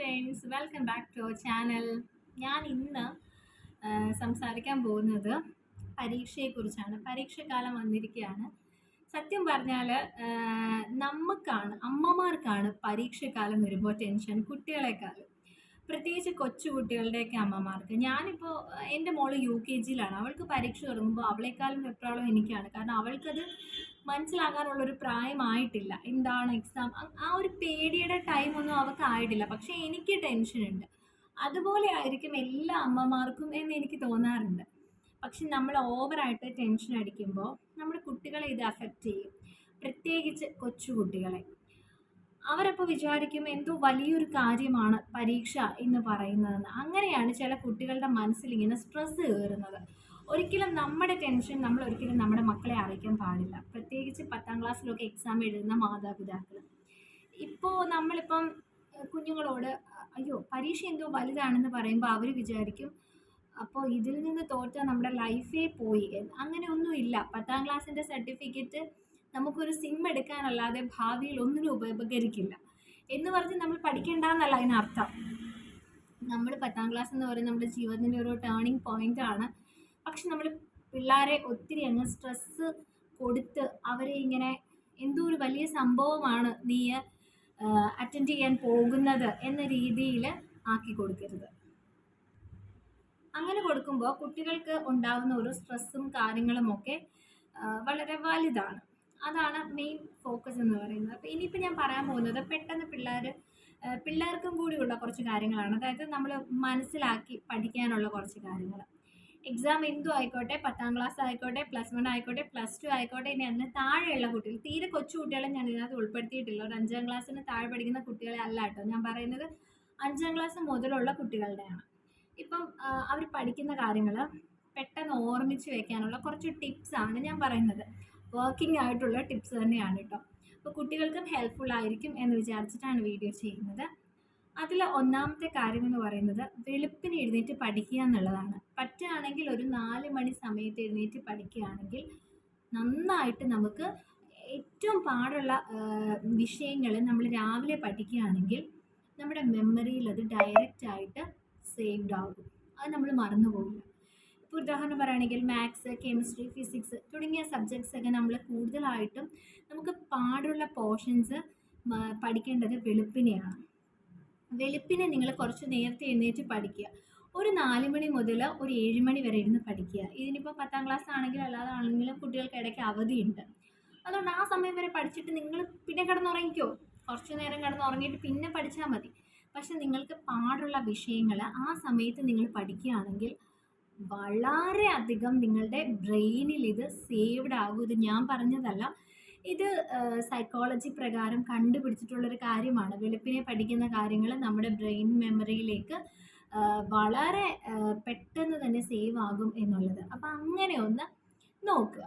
Friends welcome back to channel ഞാൻ ഇന്ന് സംസാരിക്കാൻ പോകുന്നത് പരീക്ഷയെക്കുറിച്ചാണ്. പരീക്ഷക്കാലം വന്നിരിക്കുകയാണ്. സത്യം പറഞ്ഞാൽ നമുക്കാണ് അമ്മമാർക്കാണ് പരീക്ഷക്കാലം വരുമ്പോൾ ടെൻഷൻ കുട്ടികളെക്കാളും. പ്രത്യേകിച്ച് കൊച്ചു കുട്ടികളുടെയൊക്കെ അമ്മമാർക്ക്. ഞാനിപ്പോൾ എന്റെ മോൾ യു കെ ജിയിലാണ്. അവൾക്ക് പരീക്ഷ തുടങ്ങുമ്പോൾ അവളെക്കാളും വെപ്രാളം എനിക്കാണ്. കാരണം അവൾക്കത് മനസ്സിലാകാനുള്ളൊരു പ്രായമായിട്ടില്ല. എന്താണ് എക്സാം ആ ഒരു പേടിയുടെ ടൈമൊന്നും അവർക്ക് ആയിട്ടില്ല. പക്ഷെ എനിക്ക് ടെൻഷൻ ഉണ്ട്. അതുപോലെ ആയിരിക്കും എല്ലാ അമ്മമാർക്കും എന്ന് എനിക്ക് തോന്നാറുണ്ട്. പക്ഷെ നമ്മൾ ഓവറായിട്ട് ടെൻഷൻ അടിക്കുമ്പോൾ നമ്മുടെ കുട്ടികളെ ഇത് അഫക്റ്റ് ചെയ്യും. പ്രത്യേകിച്ച് കൊച്ചുകുട്ടികളെ. അവരപ്പോൾ വിചാരിക്കും എന്തോ വലിയൊരു കാര്യമാണ് പരീക്ഷ എന്ന് പറയുന്നതെന്ന്. അങ്ങനെയാണ് ചില കുട്ടികളുടെ മനസ്സിൽ ഇങ്ങനെ സ്ട്രെസ്സ് കയറുന്നത്. ഒരിക്കലും നമ്മുടെ ടെൻഷൻ നമ്മൾ ഒരിക്കലും നമ്മുടെ മക്കളെ അറിയിക്കാൻ പാടില്ല. പ്രത്യേകിച്ച് പത്താം ക്ലാസ്സിലൊക്കെ എക്സാം എഴുതുന്ന മാതാപിതാക്കൾ. ഇപ്പോൾ നമ്മളിപ്പം കുഞ്ഞുങ്ങളോട് അയ്യോ പരീക്ഷ എന്തോ വലുതാണെന്ന് പറയുമ്പോൾ അവർ വിചാരിക്കും അപ്പോൾ ഇതിൽ നിന്ന് തോറ്റാൽ നമ്മുടെ ലൈഫേ പോയി. അങ്ങനെയൊന്നും ഇല്ല. പത്താം ക്ലാസ്സിന്റെ സർട്ടിഫിക്കറ്റ് നമുക്കൊരു സിം എടുക്കാനല്ലാതെ ഭാവിയിൽ ഒന്നിനും ഉപകരിക്കില്ല എന്ന് പറഞ്ഞ് നമ്മൾ പഠിക്കേണ്ടെന്നല്ല അതിനർത്ഥം. നമ്മൾ പത്താം ക്ലാസ് എന്ന് പറയുന്നത് നമ്മുടെ ജീവിതത്തിന്റെ ഒരു ടേണിംഗ് ആണ്. പക്ഷെ നമ്മൾ പിള്ളേരെ ഒത്തിരി അങ്ങ് സ്ട്രെസ്സ് കൊടുത്ത് അവരെ ഇങ്ങനെ എന്തോ ഒരു വലിയ സംഭവമാണ് നീ അറ്റൻഡ് ചെയ്യാൻ പോകുന്നത് എന്ന രീതിയിൽ ആക്കി കൊടുക്കരുത്. അങ്ങനെ കൊടുക്കുമ്പോൾ കുട്ടികൾക്ക് ഉണ്ടാകുന്ന ഒരു സ്ട്രെസ്സും കാര്യങ്ങളുമൊക്കെ വളരെ വലുതാണ്. അതാണ് മെയിൻ ഫോക്കസ് എന്ന് പറയുന്നത്. അപ്പോൾ ഇനിയിപ്പോൾ ഞാൻ പറയാൻ പോകുന്നത് പെട്ടെന്ന് പിള്ളേർ പിള്ളേർക്കും കൂടിയുള്ള കുറച്ച് കാര്യങ്ങളാണ്. അതായത് നമ്മൾ മനസ്സിലാക്കി പഠിക്കാനുള്ള കുറച്ച് കാര്യങ്ങൾ എക്സാം എന്തും ആയിക്കോട്ടെ പത്താം ക്ലാസ് ആയിക്കോട്ടെ പ്ലസ് വൺ ആയിക്കോട്ടെ പ്ലസ് ടു ആയിക്കോട്ടെ ഇനി അതിന് താഴെയുള്ള കുട്ടികൾ തീരെ കൊച്ചു കുട്ടികളെ ഞാൻ ഇതിനകത്ത് ഉൾപ്പെടുത്തിയിട്ടില്ല. ഒരു അഞ്ചാം ക്ലാസ്സിന് താഴെ പഠിക്കുന്ന കുട്ടികളെ അല്ല കേട്ടോ. ഞാൻ പറയുന്നത് അഞ്ചാം ക്ലാസ് മുതലുള്ള കുട്ടികളുടെയാണ്. ഇപ്പം അവർ പഠിക്കുന്ന കാര്യങ്ങൾ പെട്ടെന്ന് ഓർമ്മിച്ച് വെക്കാനുള്ള കുറച്ച് ടിപ്സാണ് ഞാൻ പറയുന്നത്. വർക്കിംഗ് ആയിട്ടുള്ള ടിപ്സ് തന്നെയാണ് കേട്ടോ. അപ്പോൾ കുട്ടികൾക്കും ഹെൽപ്ഫുൾ ആയിരിക്കും എന്ന് വിചാരിച്ചിട്ടാണ് വീഡിയോ ചെയ്യുന്നത്. അതിൽ ഒന്നാമത്തെ കാര്യം എന്ന് പറയുന്നത് വെളുപ്പിന് എഴുന്നേറ്റ് പഠിക്കുക എന്നുള്ളതാണ്. പറ്റുകയാണെങ്കിൽ ഒരു നാല് മണി സമയത്ത് എഴുന്നേറ്റ് പഠിക്കുകയാണെങ്കിൽ നന്നായിട്ട് നമുക്ക് ഏറ്റവും പാടുള്ള വിഷയങ്ങൾ നമ്മൾ രാവിലെ പഠിക്കുകയാണെങ്കിൽ നമ്മുടെ മെമ്മറിയിൽ അത് ഡയറക്റ്റ് ആയിട്ട് സേവ്ഡ് ആകും. അത് നമ്മൾ മറന്നുപോകില്ല ഇപ്പോൾ ഉദാഹരണം പറയുകയാണെങ്കിൽ മാത്സ് കെമിസ്ട്രി ഫിസിക്സ് തുടങ്ങിയ സബ്ജക്ട്സ് ഒക്കെ നമ്മൾ കൂടുതലായിട്ടും നമുക്ക് പാടുള്ള പോർഷൻസ് പഠിക്കേണ്ടത് വെളുപ്പിനെയാണ്. വെളുപ്പിനെ നിങ്ങൾ കുറച്ച് നേരത്തെ എഴുന്നേറ്റ് പഠിക്കുക. ഒരു നാല് മണി മുതൽ ഒരു ഏഴ് മണി വരെ ഇരുന്ന് പഠിക്കുക. ഇതിനിപ്പോൾ പത്താം ക്ലാസ് ആണെങ്കിലും അല്ലാതെ ആണെങ്കിലും കുട്ടികൾക്ക് ഇടയ്ക്ക് അവധിയുണ്ട്. അതുകൊണ്ട് ആ സമയം വരെ പഠിച്ചിട്ട് നിങ്ങൾ പിന്നെ കിടന്നുറങ്ങിക്കോ. കുറച്ച് നേരം കിടന്നുറങ്ങിയിട്ട് പിന്നെ പഠിച്ചാൽ മതി. പക്ഷെ നിങ്ങൾക്ക് പാടുള്ള വിഷയങ്ങൾ ആ സമയത്ത് നിങ്ങൾ പഠിക്കുകയാണെങ്കിൽ വളരെ അധികം നിങ്ങളുടെ ബ്രെയിനിൽ ഇത് സേവ്ഡ് ആകും. ഇത് ഞാൻ പറഞ്ഞതല്ല. ഇത് സൈക്കോളജി പ്രകാരം കണ്ടുപിടിച്ചിട്ടുള്ളൊരു കാര്യമാണ്. വെളുപ്പിനെ പഠിക്കുന്ന കാര്യങ്ങൾ നമ്മുടെ ബ്രെയിൻ മെമ്മറിയിലേക്ക് വളരെ പെട്ടെന്ന് തന്നെ സേവ് ആകും എന്നുള്ളത്. അപ്പം അങ്ങനെ ഒന്ന് നോക്കുക.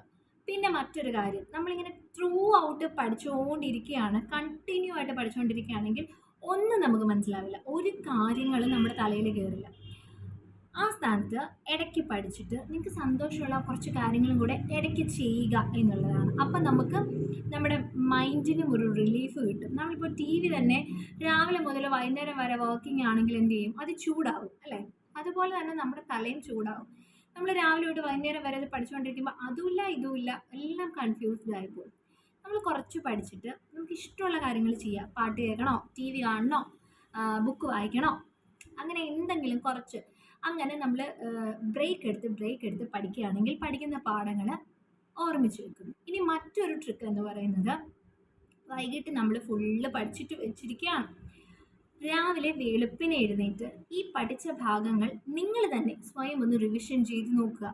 പിന്നെ മറ്റൊരു കാര്യം നമ്മളിങ്ങനെ ത്രൂ ഔട്ട് പഠിച്ചുകൊണ്ടിരിക്കുകയാണ് കണ്ടിന്യൂ ആയിട്ട് പഠിച്ചുകൊണ്ടിരിക്കുകയാണെങ്കിൽ ഒന്നും നമുക്ക് മനസ്സിലാവില്ല. ഒരു കാര്യങ്ങളും നമ്മുടെ തലയിൽ കയറില്ല. സ്ഥാനത്ത് ഇടയ്ക്ക് പഠിച്ചിട്ട് നിങ്ങൾക്ക് സന്തോഷമുള്ള കുറച്ച് കാര്യങ്ങളും കൂടെ ഇടയ്ക്ക് ചെയ്യുക എന്നുള്ളതാണ്. അപ്പം നമുക്ക് നമ്മുടെ മൈൻഡിനും ഒരു റിലീഫ് കിട്ടും. നമ്മളിപ്പോൾ ടി വി തന്നെ രാവിലെ മുതൽ വൈകുന്നേരം വരെ വർക്കിംഗ് ആണെങ്കിൽ എന്ത് ചെയ്യും? അത് ചൂടാവും അല്ലേ? അതുപോലെ തന്നെ നമ്മുടെ തലയും ചൂടാവും. നമ്മൾ രാവിലെ തൊട്ട് വൈകുന്നേരം വരെ അത് പഠിച്ചുകൊണ്ടിരിക്കുമ്പോൾ അതുമില്ല ഇതുമില്ല എല്ലാം കൺഫ്യൂസ്ഡ് ആയിപ്പോകും. നമ്മൾ കുറച്ച് പഠിച്ചിട്ട് നമുക്ക് ഇഷ്ടമുള്ള കാര്യങ്ങൾ ചെയ്യാം. പാട്ട് കേൾക്കണോ? ടി വി കാണണോ? ബുക്ക് വായിക്കണോ? അങ്ങനെ എന്തെങ്കിലും കുറച്ച് അങ്ങനെ നമ്മൾ ബ്രേക്ക് എടുത്ത് ബ്രേക്ക് എടുത്ത് പഠിക്കുകയാണെങ്കിൽ പഠിക്കുന്ന പാഠങ്ങൾ ഓർമ്മിച്ച് വെക്കും ഇനി മറ്റൊരു ട്രിക്ക് എന്ന് പറയുന്നത് വൈകിട്ട് നമ്മൾ ഫുള്ള് പഠിച്ചിട്ട് വെച്ചിരിക്കുകയാണ്. രാവിലെ വെളുപ്പിനെ എഴുന്നേറ്റ് ഈ പഠിച്ച ഭാഗങ്ങൾ നിങ്ങൾ തന്നെ സ്വയം ഒന്ന് റിവിഷൻ ചെയ്ത് നോക്കുക.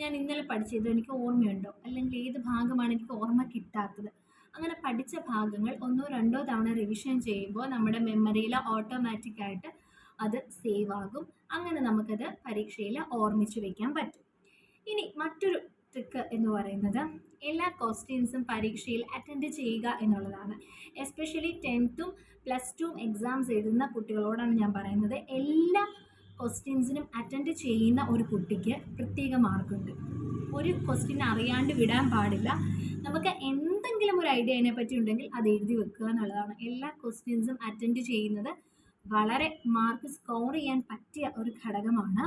ഞാൻ ഇന്നലെ പഠിച്ചത് എനിക്ക് ഓർമ്മയുണ്ടോ? അല്ലെങ്കിൽ ഏത് ഭാഗമാണ് എനിക്ക് ഓർമ്മ കിട്ടാത്തത്? അങ്ങനെ പഠിച്ച ഭാഗങ്ങൾ ഒന്നോ രണ്ടോ തവണ റിവിഷൻ ചെയ്യുമ്പോൾ നമ്മുടെ മെമ്മറിയിൽ ഓട്ടോമാറ്റിക്കായിട്ട് അത് സേവ് ആകും. അങ്ങനെ നമുക്കത് പരീക്ഷയിൽ ഓർമ്മിച്ച് വെക്കാൻ പറ്റും. ഇനി മറ്റൊരു ട്രിക്ക് എന്ന് പറയുന്നത് എല്ലാ ക്വസ്റ്റ്യൻസും പരീക്ഷയിൽ അറ്റൻഡ് ചെയ്യുക എന്നുള്ളതാണ്. എസ്പെഷ്യലി ടെൻത്തും പ്ലസ് ടുവും എക്സാംസ് എഴുതുന്ന കുട്ടികളോടാണ് ഞാൻ പറയുന്നത്. എല്ലാ ക്വസ്റ്റ്യൻസിനും അറ്റൻഡ് ചെയ്യുന്ന ഒരു കുട്ടിക്ക് പ്രത്യേക മാർക്കുണ്ട് ഒരു ക്വസ്റ്റ്യൻ അറിയാണ്ട് വിടാൻ പാടില്ല. നമുക്ക് എന്തെങ്കിലും ഒരു ഐഡിയ അതിനെപ്പറ്റി ഉണ്ടെങ്കിൽ അത് എഴുതി വെക്കുക എന്നുള്ളതാണ്. എല്ലാ ക്വസ്റ്റ്യൻസും അറ്റൻഡ് ചെയ്യുന്നത് വളരെ മാർക്ക് സ്കോർ ചെയ്യാൻ പറ്റിയ ഒരു ഘടകമാണ്.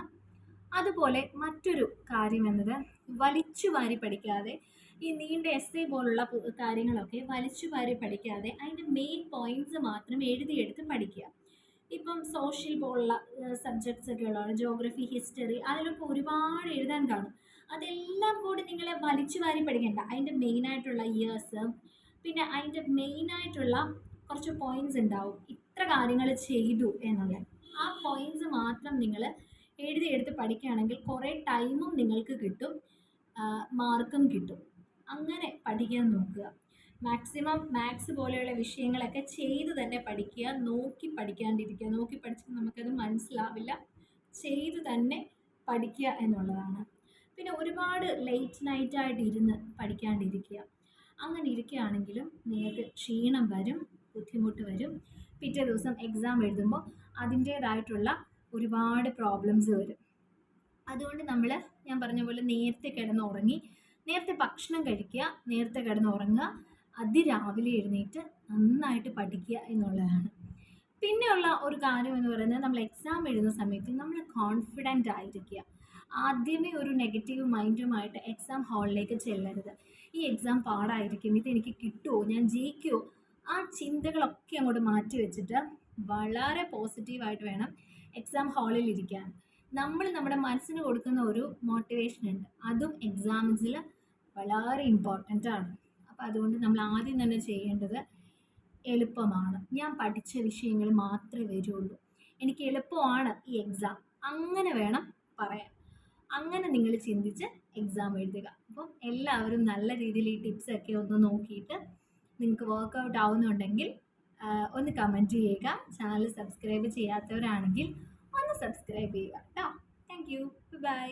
അതുപോലെ മറ്റൊരു കാര്യം എന്നത് വലിച്ചു വാരി പഠിക്കാതെ ഈ നീണ്ട എസ് എ പോലുള്ള കാര്യങ്ങളൊക്കെ വലിച്ചു വാരി പഠിക്കാതെ അതിന്റെ മെയിൻ പോയിന്റ്സ് മാത്രം എഴുതിയെടുത്ത് പഠിക്കുക. ഇപ്പം സോഷ്യൽ പോലുള്ള സബ്ജക്ട്സ് ഒക്കെ ഉള്ളതാണ്. ജോഗ്രഫി ഹിസ്റ്ററി അതിലൊക്കെ ഒരുപാട് എഴുതാൻ കാണും. അതെല്ലാം കൂടി നിങ്ങളെ വലിച്ചു വാരി പഠിക്കേണ്ട. അതിന്റെ മെയിനായിട്ടുള്ള ഇയേഴ്സ് പിന്നെ അതിന്റെ മെയിനായിട്ടുള്ള കുറച്ച് പോയിന്റ്സ് ഉണ്ടാവും. ഇത്ര കാര്യങ്ങൾ ചെയ്തു എന്നുള്ളത്. ആ പോയിന്റ്സ് മാത്രം നിങ്ങൾ എഴുതി എടുത്ത് പഠിക്കുകയാണെങ്കിൽ കുറേ ടൈമും നിങ്ങൾക്ക് കിട്ടും. മാർക്കും കിട്ടും. അങ്ങനെ പഠിക്കാൻ നോക്കുക. മാക്സിമം മാത്സ് പോലെയുള്ള വിഷയങ്ങളൊക്കെ ചെയ്ത് തന്നെ പഠിക്കുക. നോക്കി പഠിക്കാണ്ടിരിക്കുക. നോക്കി പഠിച്ചാൽ നമുക്കത് മനസ്സിലാവില്ല. ചെയ്ത് തന്നെ പഠിക്കുക എന്നുള്ളതാണ്. പിന്നെ ഒരുപാട് ലേറ്റ് നൈറ്റായിട്ട് ഇരുന്ന് പഠിക്കാണ്ടിരിക്കുക. അങ്ങനെ ഇരിക്കുകയാണെങ്കിലും നിങ്ങൾക്ക് ക്ഷീണം വരും. ബുദ്ധിമുട്ട് വരും. പിറ്റേ ദിവസം എക്സാം എഴുതുമ്പോൾ അതിന്റേതായിട്ടുള്ള ഒരുപാട് പ്രോബ്ലംസ് വരും. അതുകൊണ്ട് നമ്മൾ ഞാൻ പറഞ്ഞ പോലെ നേരത്തെ കിടന്ന് ഉറങ്ങി നേരത്തെ ഭക്ഷണം കഴിക്കുക നേരത്തെ കിടന്ന് ഉറങ്ങുക അതിരാവിലെ എഴുന്നേറ്റ് നന്നായിട്ട് പഠിക്കുക എന്നുള്ളതാണ്. പിന്നെയുള്ള ഒരു കാര്യം എന്ന് പറയുന്നത് നമ്മൾ എക്സാം എഴുതുന്ന സമയത്ത് നമ്മൾ കോൺഫിഡന്റ് ആയിരിക്കുക. ആദ്യമേ ഒരു നെഗറ്റീവ് മൈൻഡുമായിട്ട് എക്സാം ഹാളിലേക്ക് ചെല്ലരുത്. ഈ എക്സാം പാടായിരിക്കും ഇതെനിക്ക് കിട്ടുമോ ഞാൻ ജയിക്കുമോ ആ ചിന്തകളൊക്കെ അങ്ങോട്ട് മാറ്റി വെച്ചിട്ട് വളരെ പോസിറ്റീവായിട്ട് വേണം എക്സാം ഹാളിൽ ഇരിക്കാൻ. നമ്മൾ നമ്മുടെ മനസ്സിന് കൊടുക്കുന്ന ഒരു മോട്ടിവേഷൻ ഉണ്ട്. അതും എക്സാംസിൽ വളരെ ഇമ്പോർട്ടന്റ് ആണ്. അപ്പോൾ അതുകൊണ്ട് നമ്മൾ ആദ്യം തന്നെ ചെയ്യേണ്ടത് എളുപ്പമാണ്. ഞാൻ പഠിച്ച വിഷയങ്ങൾ മാത്രമേ വരുള്ളൂ. എനിക്ക് എളുപ്പമാണ് ഈ എക്സാം അങ്ങനെ വേണം പറയാൻ. അങ്ങനെ നിങ്ങൾ ചിന്തിച്ച് എക്സാം എഴുതുക. അപ്പം എല്ലാവരും നല്ല രീതിയിൽ ഈ ടിപ്സൊക്കെ ഒന്ന് നോക്കിയിട്ട് നിങ്ങൾക്ക് വർക്കൗട്ട് ആവുന്നുണ്ടെങ്കിൽ ഒന്ന് കമന്റ് ചെയ്യുക. ചാനൽ സബ്സ്ക്രൈബ് ചെയ്യാത്തവരാണെങ്കിൽ ഒന്ന് സബ്സ്ക്രൈബ് ചെയ്യുക കേട്ടോ താങ്ക് യു ബൈ